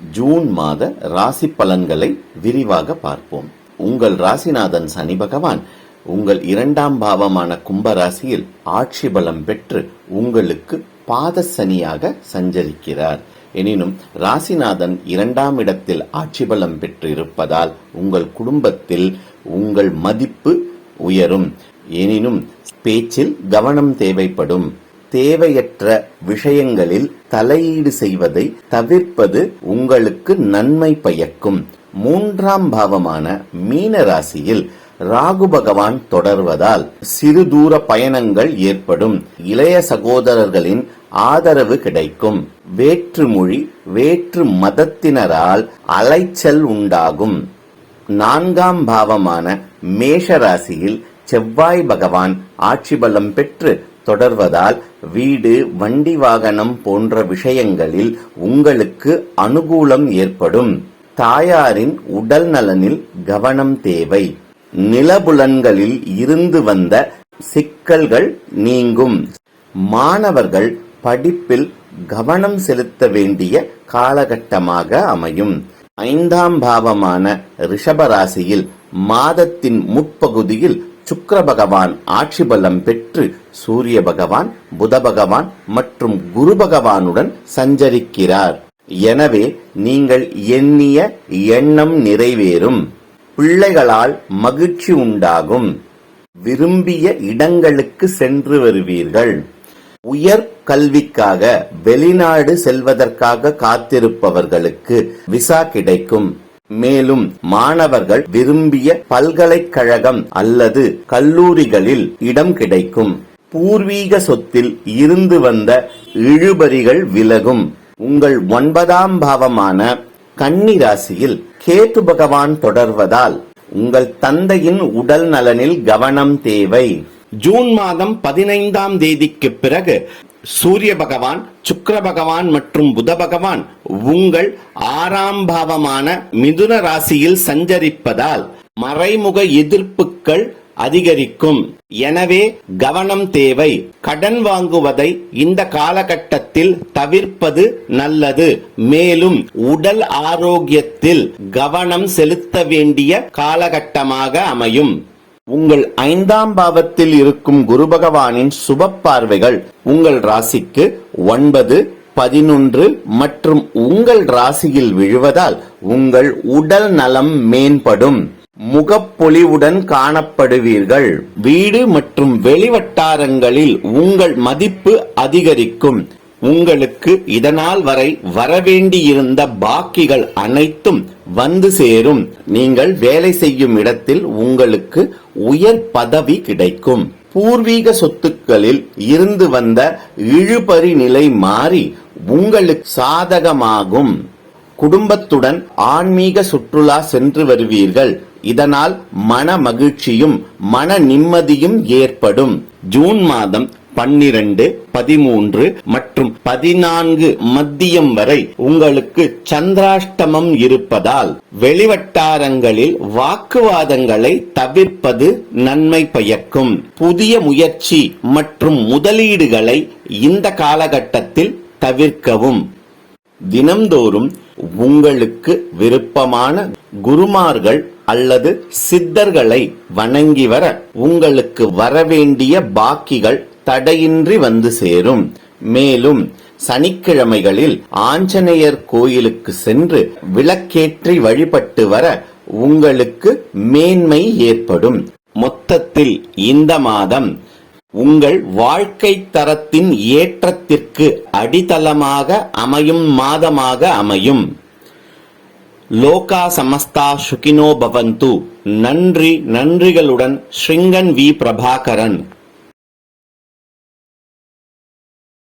June மாத ராசி பலன்களை விரிவாக பார்ப்போம். உங்கள் ராசிநாதன் சனி பகவான் உங்கள் இரண்டாம் பாவமான கும்ப ராசியில் ஆட்சி பலம் பெற்று உங்களுக்கு பாத சனியாக சஞ்சரிக்கிறார். எனினும் ராசிநாதன் இரண்டாம் இடத்தில் ஆட்சி பலம் பெற்று இருப்பதால் உங்கள் குடும்பத்தில் உங்கள் மதிப்பு உயரும். எனினும் பேச்சில் கவனம் தேவைப்படும். தேவையற்ற விஷயங்களில் தலையீடு செய்வதை தவிர்ப்பது உங்களுக்கு நன்மை பயக்கும். மூன்றாம் பாவமான மீன ராசியில் ராகு பகவான் தொடர்வதால் சிறு தூர பயணங்கள் ஏற்படும். இளைய சகோதரர்களின் ஆதரவு கிடைக்கும். வேற்று மொழி வேற்று மதத்தினரால் அலைச்சல் உண்டாகும். நான்காம் பாவமான மேஷ ராசியில் செவ்வாய் பகவான் ஆட்சி பலம் பெற்று தொடர்வதால் வீடு வண்டி வாகனம் போன்ற விஷயங்களில் உங்களுக்கு அனுகூலம் ஏற்படும். தாயாரின் உடல் நலனில் கவனம் தேவை. நிலபுலன்களில் இருந்து வந்த சிக்கல்கள் நீங்கும். மாணவர்கள் படிப்பில் கவனம் செலுத்த வேண்டிய காலகட்டமாக அமையும். ஐந்தாம் பாவமான ரிஷபராசியில் மாதத்தின் முற்பகுதியில் சுக்கர பகவான் ஆட்சி பலம் பெற்று சூரிய பகவான் புத பகவான் மற்றும் குரு பகவானுடன் சஞ்சரிக்கிறார். எனவே நீங்கள் எண்ணிய எண்ணம் நிறைவேறும். பிள்ளைகளால் மகிழ்ச்சி உண்டாகும். விரும்பிய இடங்களுக்கு சென்று வருவீர்கள். உயர் கல்விக்காக வெளிநாடு செல்வதற்காக காத்திருப்பவர்களுக்கு விசா கிடைக்கும். மேலும் மாணவர்கள் விரும்பிய பல்கலைக்கழகம் அல்லது கல்லூரிகளில் இடம் கிடைக்கும். பூர்வீக சொத்தில் இருந்து வந்த இழுபறிகள் விலகும். உங்கள் ஒன்பதாம் பாவமான கன்னி ராசியில் கேது பகவான் தொடர்வதால் உங்கள் தந்தையின் உடல் நலனில் கவனம் தேவை. ஜூன் மாதம் பதினைந்தாம் தேதிக்கு பிறகு சூரிய பகவான் சுக்கர பகவான் மற்றும் புத பகவான் உங்கள் ஆறாம் பாவமான மிதுன ராசியில் சஞ்சரிப்பதால் மறைமுக எதிர்ப்புகள் அதிகரிக்கும். எனவே கவனம் தேவை. கடன் வாங்குவதை இந்த காலகட்டத்தில் தவிர்ப்பது நல்லது. மேலும் உடல் ஆரோக்கியத்தில் கவனம் செலுத்த வேண்டிய காலகட்டமாக அமையும். உங்கள் ஐந்தாம் பாவத்தில் இருக்கும் குரு பகவானின் சுப பார்வைகள் உங்கள் ராசிக்கு ஒன்பது பதினொன்று மற்றும் உங்கள் ராசியில் விழுவதால் உங்கள் உடல் நலம் மேம்படும். முகப்பொலிவுடன் காணப்படுவீர்கள். வீடு மற்றும் வெளிவட்டாரங்களில் உங்கள் மதிப்பு அதிகரிக்கும். உங்களுக்கு இதனால் வரை வரவேண்டியிருந்த பாக்கிகள் அனைத்தும் வந்து சேரும். நீங்கள் வேலை செய்யும் இடத்தில் உங்களுக்கு உயர் பதவி கிடைக்கும். பூர்வீக சொத்துக்களில் இருந்து வந்த இழுபறி நிலை மாறி உங்களுக்கு சாதகமாகும். குடும்பத்துடன் ஆன்மீக சுற்றுலா சென்று வருவீர்கள். இதனால் மன மகிழ்ச்சியும் மன நிம்மதியும் ஏற்படும். ஜூன் மாதம் பன்னிரண்டு பதிமூன்று மற்றும் பதினான்கு மத்தியம் வரை உங்களுக்கு சந்திராஷ்டமம் இருப்பதால் வெளிவட்டாரங்களில் வாக்குவாதங்களை தவிர்ப்பது நன்மை பயக்கும். புதிய முயற்சி மற்றும் முதலீடுகளை இந்த காலகட்டத்தில் தவிர்க்கவும். தினம்தோறும் உங்களுக்கு விருப்பமான குருமார்கள் அல்லது சித்தர்களை வணங்கி வர உங்களுக்கு வரவேண்டிய பாக்கிகள் தடையின்றி வந்து சேரும். மேலும் சனிக்கிழமைகளில் ஆஞ்சநேயர் கோயிலுக்கு சென்று விளக்கேற்றி வழிபட்டு வர உங்களுக்கு மேன்மை ஏற்படும். மொத்தத்தில் இந்த மாதம் உங்கள் வாழ்க்கை தரத்தின் ஏற்றத்திற்கு அடித்தளமாக அமையும் மாதமாக அமையும். லோகா சமஸ்தா சுகினோ பவந்து. நன்றி நன்றிகளுடன் ஸ்ருங்கன் வி பிரபாகரன்.